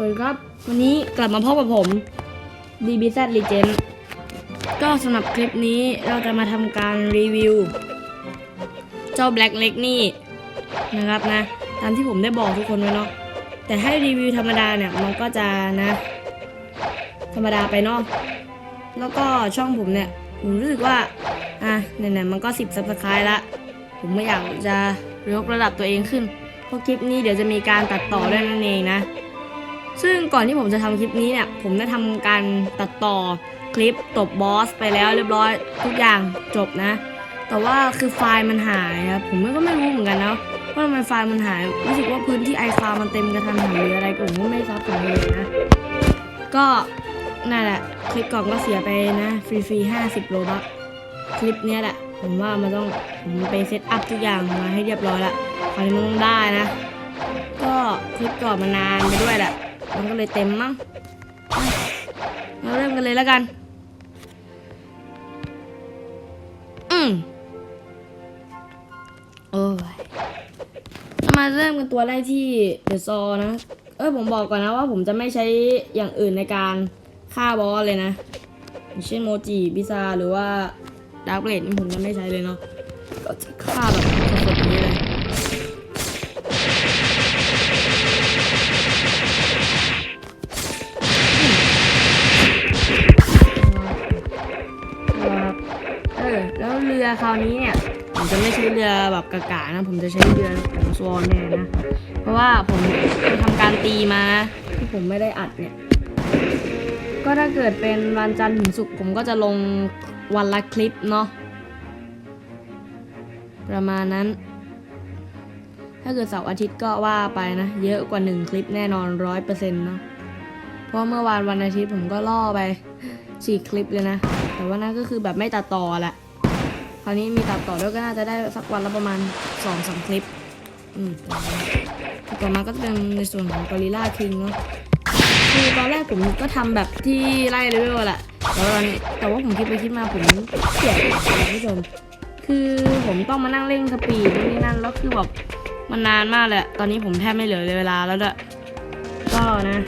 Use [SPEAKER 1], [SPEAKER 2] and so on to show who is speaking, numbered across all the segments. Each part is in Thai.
[SPEAKER 1] สวัสดีครับ วันนี้กลับมาพบกับผม DBZ Legend ก็สำหรับคลิปนี้เราจะมาทำการรีวิว เจ้า Black Leg นี่นะครับนะ ตามที่ผมได้บอกทุกคนไว้เนาะแต่ให้รีวิวธรรมดาเนี่ย มันก็จะนะ ธรรมดาไปเนาะแล้วก็ช่องผมเนี่ย ผมรู้สึกว่า อะไหนๆมันก็10 subscribe ละ ผมไม่อยากจะยกระดับตัวเองขึ้นเพราะคลิปนี้เดี๋ยวจะมีการตัดต่อด้วยนั่นเองนะ ซึ่งก่อนที่ผมจะทำคลิปนี้เนี่ย ผมได้ทำการตัดต่อคลิปตบบอสไปแล้วเรียบร้อยทุกอย่างจบนะ แต่ว่าคือไฟล์มันหายครับผมก็ไม่รู้เหมือนกันนะว่าทำไมไฟล์มันหายรู้สึกว่าพื้นที่ไอคลาวมันเต็มกระทันหันหรืออะไรก็ผมก็ไม่ทราบผมเลยนะ ก็นั่นแหละคลิปก่อนก็เสียไปนะฟรีๆห้าสิบโลบัคคลิปเนี้ยแหละผมว่ามันต้องผมไปเซตอัพทุกอย่างมาให้เรียบร้อยละคราวนี้มันต้องได้นะ ก็คลิปก่อนมานานไปด้วยแหละ มันก็เลยเต็มมั้งเราเริ่มกันเลยแล้วกัน อืมโอ้ยเรามาเริ่มกันตัวแรกที่เดอะซอนะ เออผมบอกก่อนนะว่าผมจะไม่ใช้อย่างอื่นในการฆ่าบอสเลยนะอย่างเช่นโมจิพิซาหรือว่าดาร์กเบลดผมจะไม่ใช้เลยเนาะ ก็จะฆ่าแบบสดๆนี้เลย รือคราวนี้เนี่ย ผมจะไม่ใช้เรือแบบกากานะ ผมจะใช้เรือของสวอนเนี่นะ เพราะว่าผมไปทำการตีมาที่ผมไม่ได้อัดเนี่ย ก็ถ้าเกิดเป็นวันจันทร์ถึงศุกร์ผมก็จะลงวันละคลิปเนาะประมาณนั้น ถ้าเกิดเสาร์อาทิตย์ก็ว่าไปนะ เยอะกว่าหนึ่งคลิปแน่นอนร้อยเปอร์เซ็นต์เนาะเพราะเมื่อวานวันอาทิตย์ผมก็ล่อไปสี่คลิปเลยนะ แต่ว่านั่นก็คือแบบไม่ตัดต่อแหละ ราวนี้มีตัดต่อด้วยก็น่าจะได้สักวันละประมาณสองสามคลิป อืมต่อมาก็จะเป็นในส่วนของกอริล่าคิงเนาะคือตอนแรกผมก็ทำแบบที่ไล่เลเวลแหละแต่ว่าตอนนี้แต่ว่าผมคิดไปคิดมาผมเกลียดคุณผู้ชมคือผมต้องมานั่งเร่งสปีดนี่นั่นแล้วคือแบบมันนานมากเลยอะตอนนี้ผมแทบไม่เหลือเลยเวลาแล้วด้วยก็นะ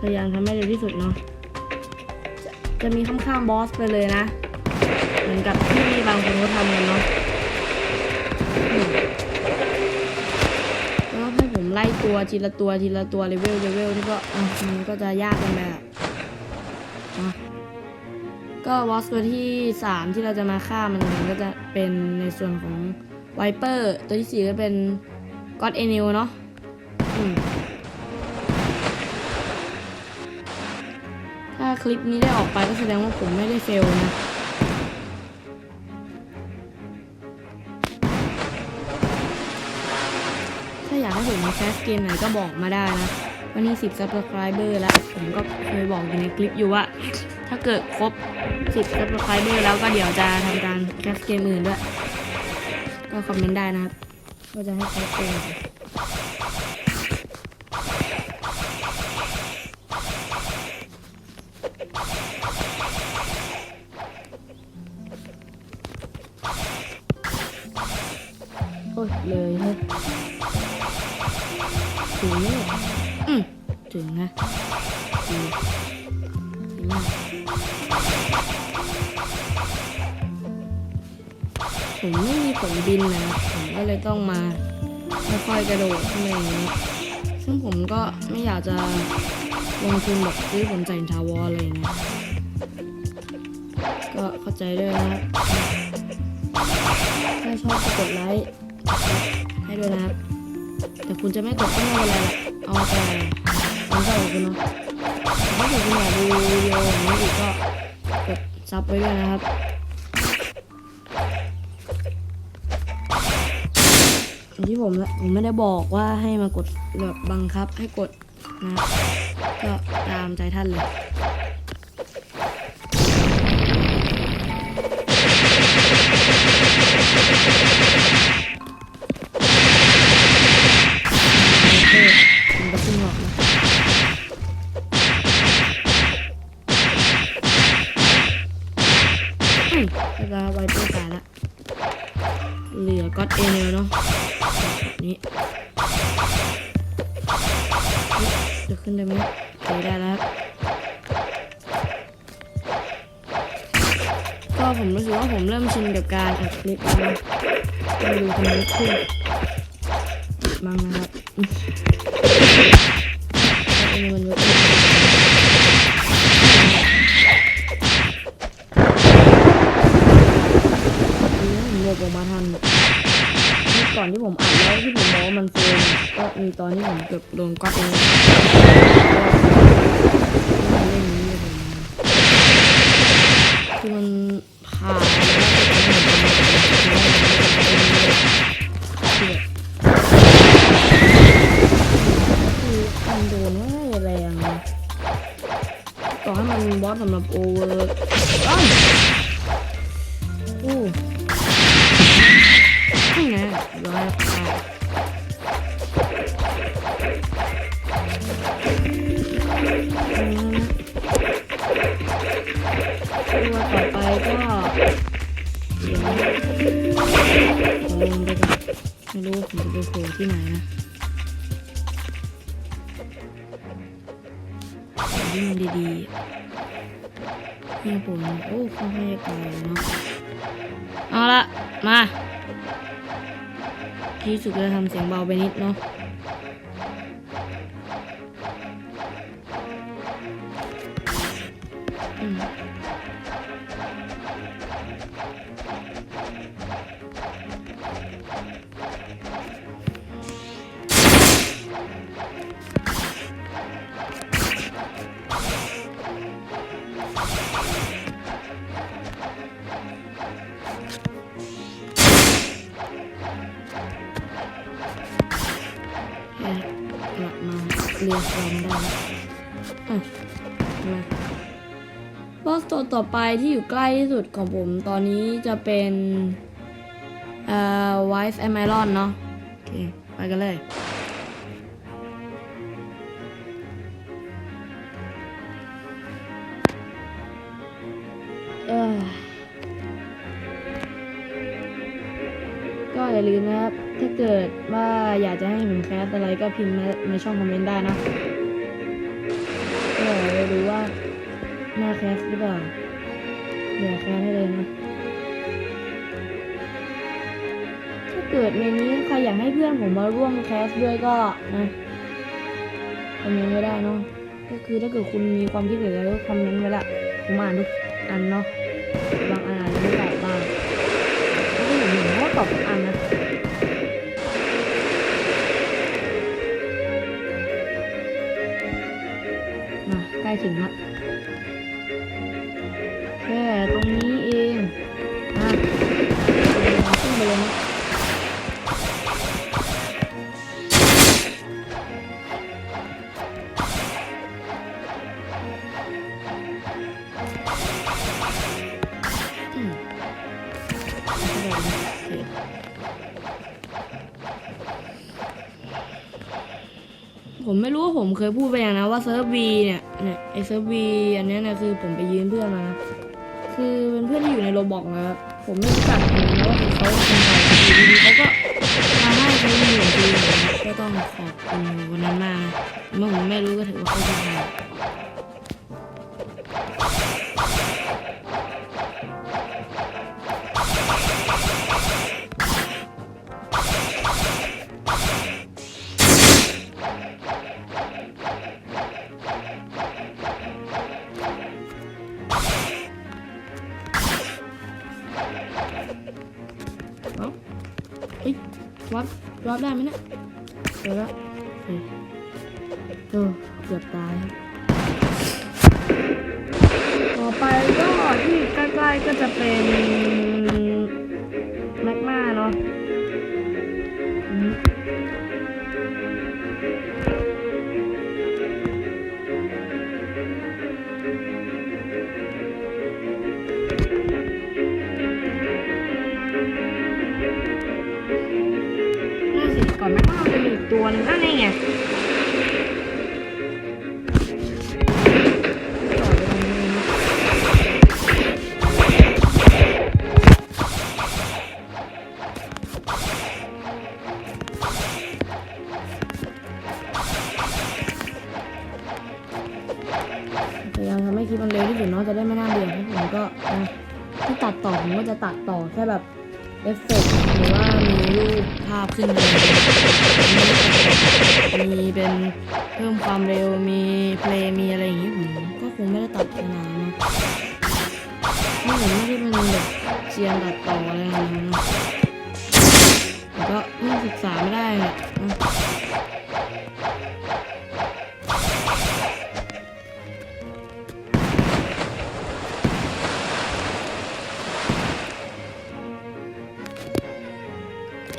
[SPEAKER 1] พยายามทำให้เร็วที่สุดเนาะจะมีข้ามๆบอสไปเลยนะ เหมือนกับที่ บางคนเขาทำกันเนาะแล้วให้ผมไล่ตัวทีละตัวทีละตัวเลเวลเลเวลนี่ก็มันก็จะยากกันแบบอะก็บอสตัวที่ 3 ที่เราจะมาฆ่ามันก็จะเป็นในส่วนของไวเปอร์ตัวที่ 4 ก็เป็นก็อดเอเนลเนาะถ้าคลิปนี้ได้ออกไปก็แสดงว่าผมไม่ได้เฟลนะ มแคสเกมไหนก็บอกมาได้นะ วันนี้ 10 subscriber แล้ว ผมก็เคยบอกอยู่ในคลิปอยู่ว่า ถ้าเกิดครบ 10 subscriber แล้วก็เดี๋ยวจะทำการแคสเกมอื่นด้วย ก็คอมเมนต์ได้นะครับว่าจะให้แคสเกมโอ้ยเลยเฮ้ย ถึงเนี่ยอืมถึงนะผมไม่มีผลบินนะ ผมก็เลยต้องมาค่อยๆกระโดดขึ้นมาอย่างนี้ซึ่งผมก็ไม่อยากจะลงทุนแบบซื้อผลจทาวอลอะไรอย่างเงี้ยก็เข้าใจด้วยนะถ้าชอบก็กดไลค์ให้ด้วยนะครับ แต่คุณจะไม่กดก็ไม่เป็นไรเอาแต่ความชอบของคุณเนาะแต่ถ้าเกิดคุณอยากดูวิดีโออย่างนี้อีกก็กดซับไว้ด้วยนะครับอย่างที่ผมผมไม่ได้บอกว่าให้มากดแบบบังคับให้กดนะก็ตามใจท่านเลย ก็อดเอเนลเนาะแบบนี้จะขึ้นได้ไหมโอเคได้แล้วก็ผมรู้สึกว่าผมเริ่มชินกับการอัดคลิปแล้วนะมาดูคนนี้ขึ้นมั้งนะครับเอางินไว้ก่อน บออกมาทันนี่ก่อนที่ผมอัดแล้วที่ผมบอกว่ามันเฟรมก็มีตอนที่ผมเกือบโดนก๊อตเองเล่นนี้เลยผมคือมันผ่านแล้วก็เป็นเหมือนกันคือแบบคือมันโดนง่าแรงต่อให้มันบอสสำหรับโอเวอร์อ้าวอู้ นี่ไงร้อยค่ะตัวต่อไปก็เดี๋ยวลงไปก่อนไม่รู้ผมจะไปโผล่ที่ไหนนะวิ่งดีๆเนี่ยผมโอ้ค่อนข้างจะไกลเนาะเอาละมา ที่สุดจะทำเสียงเบาไปนิดเนาะ ตัวต่อไปที่อยู่ใกล้ที่สุดของผมตอนนี้จะเป็นเอ่อไวฟ์แอมไอรอนเนาะโอเค ไปกันเลยเออก็อย่าลืมนะครับ ถ้าเกิดว่าอยากจะให้ผมแคสอะไรก็พิมพ์มาในช่องคอมเมนต์ได้นะก็จะดูว่าหน้าแคสหรือเปล่า เดี๋ยวแคสให้เลยนะ ถ้าเกิดในนี้ใครอยากให้เพื่อนผมมาร่วมแคสด้วยก็นะคอมเมนต์ไว้ได้เนาะ ก็คือถ้าเกิดคุณมีความคิดเห็นอะไรก็คอมเมนต์ไว้ละ ผมอ่านทุกอันเนาะ บางอันอาจจะไม่ตอบบ้างถ้าที่ผมเห็นก็ตอบทุกอันนะมาใกล้ถึงละ แค่ตรงนี้เองมาขึ้นไปเลยนะอืมไม่เป็นไรนะโอเคผมไม่รู้ว่าผมเคยพูดไปยังนะว่าเซิร์ฟวีเนี่ยเนี่ยไอเซิร์ฟวีอันนี้ยนะคือผมไปยืมเพื่อนมา โรบอกนะครับผมไม่รู้จักเลยว่าเขาเป็นใครดีๆเขาก็มาให้เซิร์ฟวีองจริงนะก็ต้องขอบคุณวันนั้นมาเมื่อผมไม่รู้ก็ถือว่าเขาเป็นใคร อบได้ไหมเนี่ย ต่อแค่แบบเอฟเฟกต์หรือว่ามีรูปภาพขึ้นมามีเป็นเพิ่มความเร็วมีเพลงมีอะไรอย่างงี้ผมก็คงไม่ได้ตัดขนาดนั้นเนาะเพราะผมไม่ได้เป็นแบบเซียนตัดต่ออะไรขนาดนั้นเนะก็พิ่งศึกษาไม่ได้อะนะ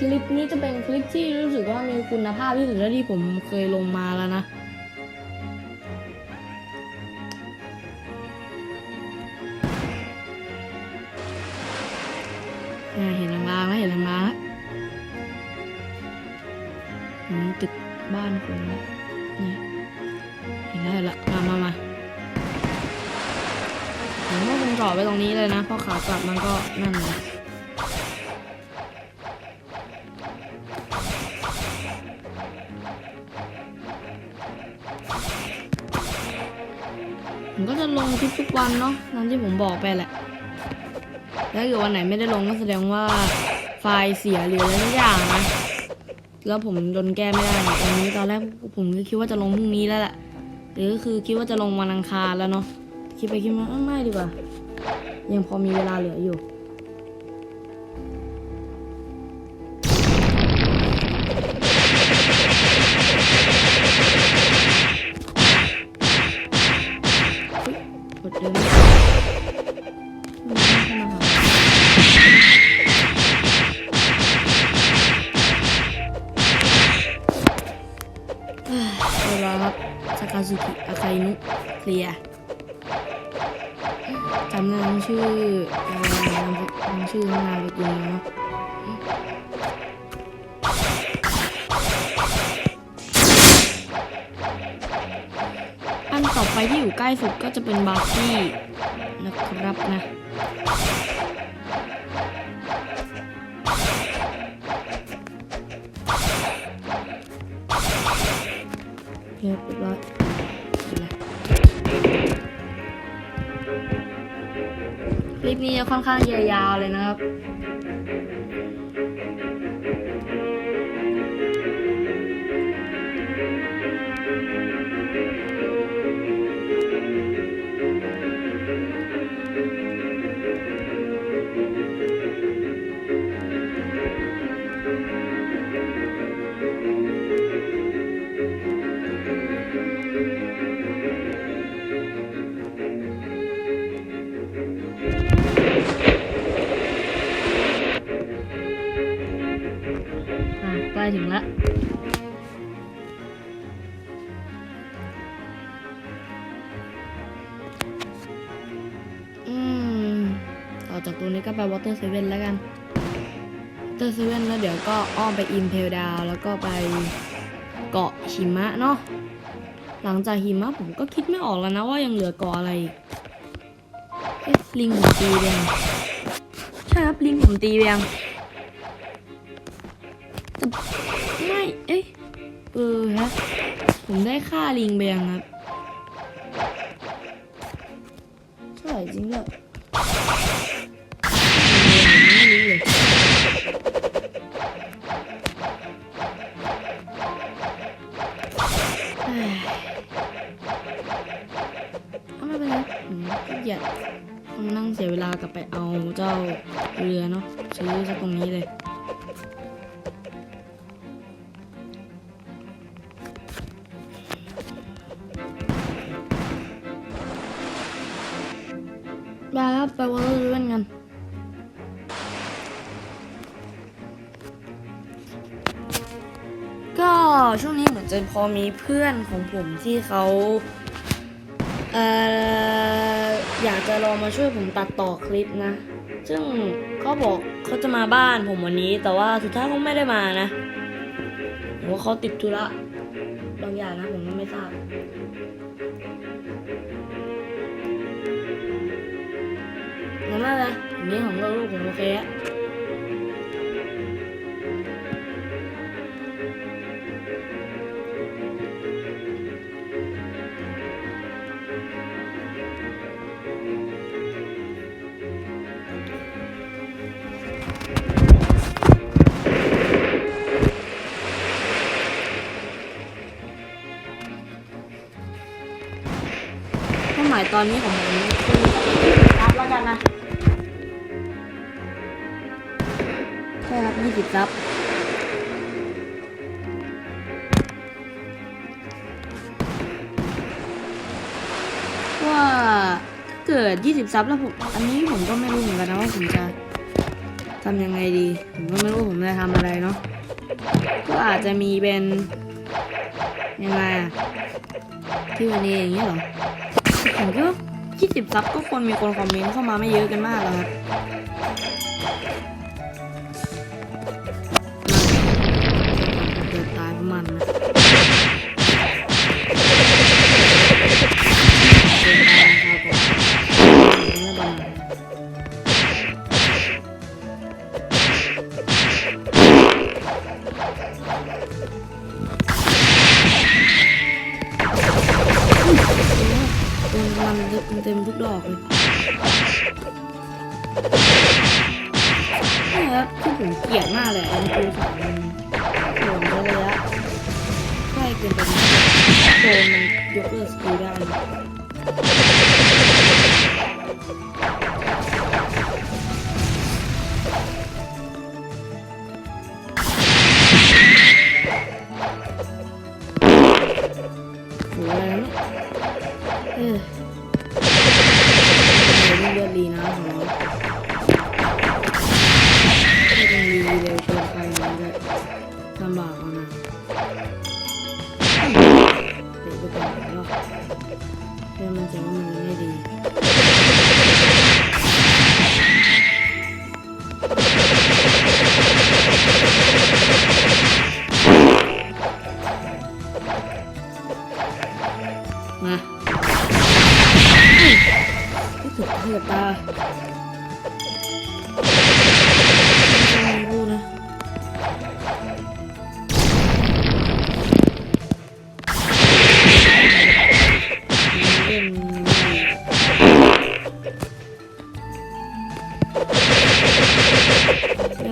[SPEAKER 1] คลิปนี้จะเป็นคลิปที่รู้สึกว่ามีคุณภาพที่สุดเท่าที่ผมเคยลงมาแล้วนะเห็นลางๆแล้วเห็นลางๆแล้วอืมตึกบ้านคนนะเนี่เห็นแล้วเห็นแล้วมามามาผมว่าคงจอดไว้ตรงนี้เลยนะเพราะขากลับมันก็นั่นแหละ วันเนาะตามที่ผมบอกไปแหละแล้วถ้าเกิดวันไหนไม่ได้ลงก็แสดงว่าไฟล์เสียหรืออะไรสักอย่างนะแล้วผมโดนแก้ไม่ได้ตอนนี้ตอนแรกผมก็คิดว่าจะลงพรุ่งนี้แล้วแหละหรือก็คือคิดว่าจะลงวันอังคารแล้วเนาะคิดไปคิดมาไม่ดีกว่า ยังพอมีเวลาเหลืออยู่ สากาซุกิอาคาอินุเคลียจำนามชื่อเอ่อนามชื่อนามสกุลเนาะอันต่อไปที่อยู่ใกล้สุดก็จะเป็นบาร์กี้นะครับนะ นี้จะค่อนข้างยาวๆเลยนะครับ เตอร์เซเว่นแล้วกันเตอร์เซเว่นแล้วเดี๋ยวก็อ้อมไปอิมเพลดาวแล้วก็ไปเกาะหิมะเนาะหลังจากหิมะผมก็คิดไม่ออกแล้วนะว่ายังเหลือเกาะอะไรอีกเอ๊ะลิงผมตีไปยังใช่ครับลิงผมตีไปยังไม่เอ๊ะเออฮะผมได้ค่าลิงไปยังครับเท่จริงเนี่ย ไม่เป็นไรผมขี้เกียจต้องนั่งเสียเวลากลับไปเอาเจ้าเรือเนาะซื้อจากตรงนี้เลยได้ครับไปวอลเลย์เล่นกันก็ช่วงนี้เหมือนจะพอมีเพื่อนของผมที่เขา เอ่ออยากจะลองมาช่วยผมตัดต่อคลิปนะ ซึ่งเขาบอกเขาจะมาบ้านผมวันนี้ แต่ว่าสุดท้ายเขาไม่ได้มานะผมว่าเขาติดธุระบางอย่างนะผมก็ไม่ทราบงั้นไม่เป็นไรผมเลี้ยงของลูกผมโอเคอะ อนนี้ของผมคือรับแล้วกันนะใช่ครับยี่สิบซับว่าถ้าเกิด20ซับแล้วผมอันนี้ผมก็ไม่รู้เหมือนกันนะว่าผมจะทำยังไงดี ผมก็ไม่รู้ผมจะทำอะไรเนาะก็อาจจะมีเป็นยังไงอะที่วันนี้อย่างเงี้ยหรอ ผมคิดว่า20ซับก็ควรมีคนคอมเมนต์เข้ามาไม่เยอะกันมากแล้วครับเกิดตายประมาณนะ นมันเต็มทุกดอกเลยนี่ครับที่ผมเกลียดมากเลยอันคือสองมันโดนระยะใกล้เกินไปโดนมันยกเลิกสกิลได้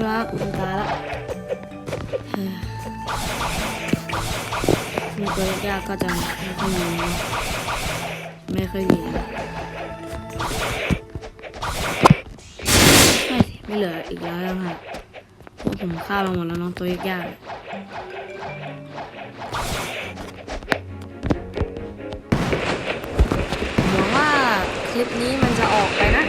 [SPEAKER 1] ไม่รักอุตาละเฮ้ยมีตัวยากก็จะไม่ค่อยมีไม่เคยมีไม่ไม่เหลืออีกแล้วค่ะพวกผมฆ่ามาหมดแล้วน้องตัวยากหวังว่าคลิปนี้มันจะออกไปนะ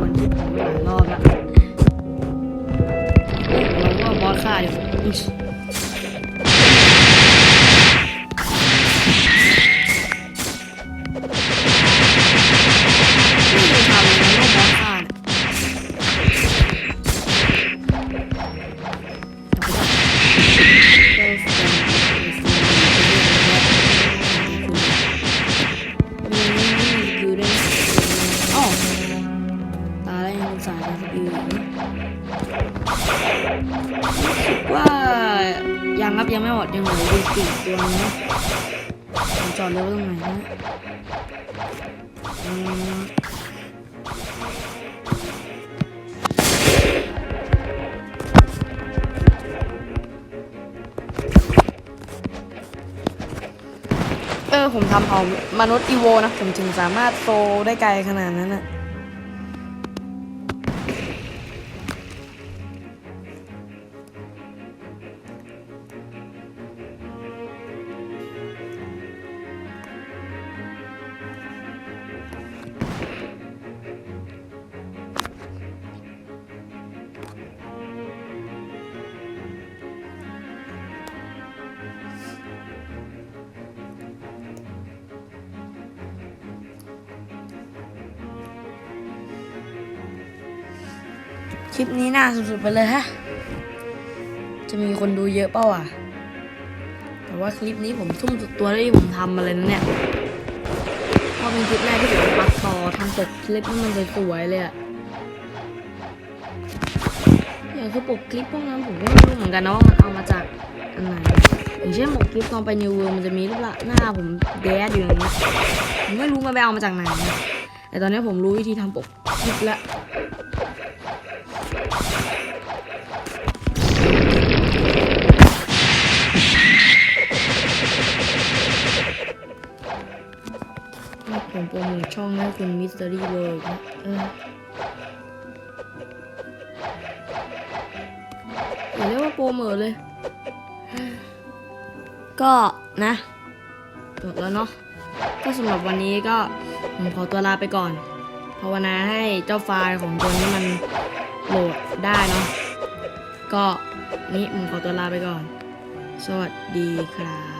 [SPEAKER 1] มันที่ผมหลายรอบแล้วเราก็บอสฆ่าอยู่ ผมจอดเร็วตรงไหนนะเออผมทำเอามนุษย์อีโวนะ ผมถึงสามารถโตได้ไกลขนาดนั้นนะ คลิปนี้น่าสุดๆไปเลยฮะ จะมีคนดูเยอะเปล่าอะ แต่ว่าคลิปนี้ผมทุ่มสุดตัวที่ผมทำมาเลยนะเนี่ยเพราะเป็นคลิปแรกที่ผมปัดต่อทำปกคลิปให้มันสวยๆเลยอะอย่างคือปกคลิปพวกนั้นผมก็ไม่รู้เหมือนกันนะว่ามันเอามาจากอันไหนอย่างเช่นปกคลิปตอนไปนิวเวิร์มันจะมีรูปละหน้าผมแดดอยู่อย่างนี้ผมไม่รู้มันไปเอามาจากไหนแต่ตอนนี้ผมรู้วิธีทำปกคลิปแล้ว ผมโปรโมทช่องให้คุณมิส t ต r รี่เวิร์นะเอออย่าเรียกว่าโปรโมทเลย ก็นะหมดแล้วเนาะก็สำหรับวันนี้ก็ผมขอตัวลาไปก่อนภาวนาให้เจ้าไฟล์ของตัวนี้มันโหลดได้เนาะก็นี้ผมขอตัวลาไปก่อน สวัสดีครับ